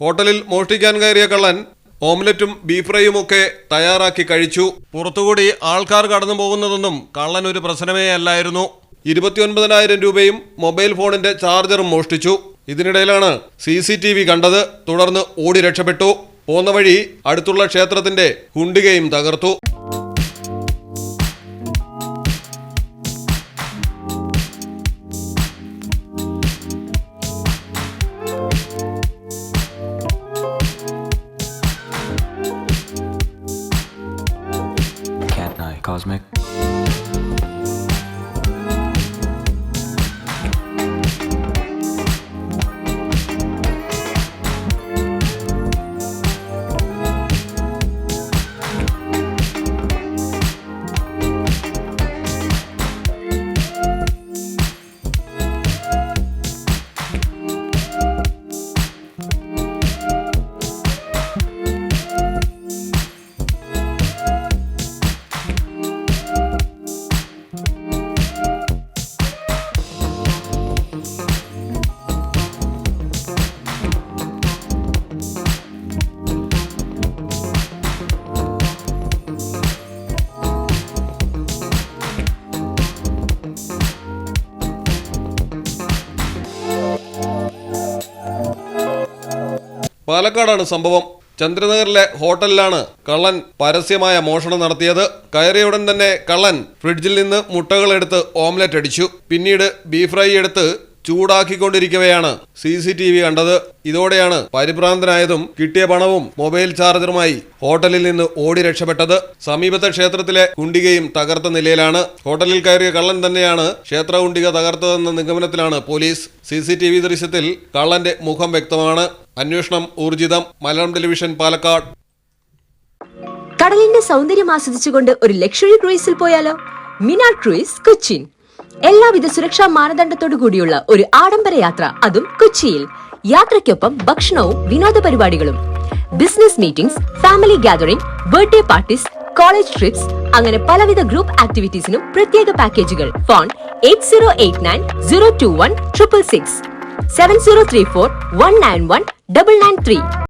ഹോട്ടലിൽ മോഷ്ടിക്കാൻ കയറിയ കള്ളൻ ഓംലറ്റും ബീഫ് ഫ്രൈയും ഒക്കെ തയ്യാറാക്കി കഴിച്ചു. പുറത്തുകൂടി ആൾക്കാർ കടന്നു പോകുന്നതൊന്നും കള്ളൻ ഒരു പ്രശ്നമേ അല്ലായിരുന്നു. ഇരുപത്തിയൊൻപതിനായിരം രൂപയും മൊബൈൽ ഫോണിന്റെ ചാർജറും മോഷ്ടിച്ചു. ഇതിനിടയിലാണ് സി സി ടി വി കണ്ടത്. തുടർന്ന് ഓടി രക്ഷപ്പെട്ടു. പോന്ന വഴി അടുത്തുള്ള ക്ഷേത്രത്തിന്റെ ഹുണ്ടികയും തകർത്തു. Cosmic. പാലക്കാടാണ് സംഭവം. ചന്ദ്രനഗറിലെ ഹോട്ടലിലാണ് കള്ളൻ പരസ്യമായ മോഷണം നടത്തിയത്. കയറിയ ഉടൻ തന്നെ കള്ളൻ ഫ്രിഡ്ജിൽ നിന്ന് മുട്ടകളെടുത്ത് ഓംലെറ്റ് അടിച്ചു. പിന്നീട് ബീഫ് ഫ്രൈ എടുത്ത് ചൂടാക്കിക്കൊണ്ടിരിക്കവെയാണ് സി സി ടി വി കണ്ടത്. ഇതോടെയാണ് പരിഭ്രാന്തനായതും കിട്ടിയ പണവും മൊബൈൽ ചാർജറുമായി ഹോട്ടലിൽ നിന്ന് ഓടി രക്ഷപ്പെട്ടത്. സമീപത്തെ ക്ഷേത്രത്തിലെ കുണ്ടികയും തകർത്ത നിലയിലാണ്. ഹോട്ടലിൽ കയറിയ കള്ളൻ തന്നെയാണ് ക്ഷേത്ര കുണ്ടിക തകർത്തതെന്ന നിഗമനത്തിലാണ് police. C C T V ദൃശ്യത്തിൽ കള്ളന്റെ മുഖം വ്യക്തമാണ്. അന്വേഷണം ഊർജിതം. മലയാളം ടെലിവിഷൻ പാലക്കാട്. കടലിന്റെ സൗന്ദര്യം ആസ്വദിച്ചുകൊണ്ട് ഒരു ലക്ഷറി ക്രൂയിസിൽ പോയാലോ? Mina cruise Cochin. എല്ലാവിധ സുരക്ഷാ മാനദണ്ഡത്തോടു കൂടിയുള്ള ഒരു ആഡംബര യാത്ര അതും കൊച്ചിയിൽ. യാത്രയ്ക്കൊപ്പം ഭക്ഷണവും വിനോദ പരിപാടികളും. Business meetings family gathering birthday parties college trips അങ്ങനെ പലവിധ ഗ്രൂപ്പ് ആക്ടിവിറ്റീസിനും പ്രത്യേക പാക്കേജുകൾ. Phone eight zero eight nine zero two one triple six. Seven zero three four one nine one double nine three.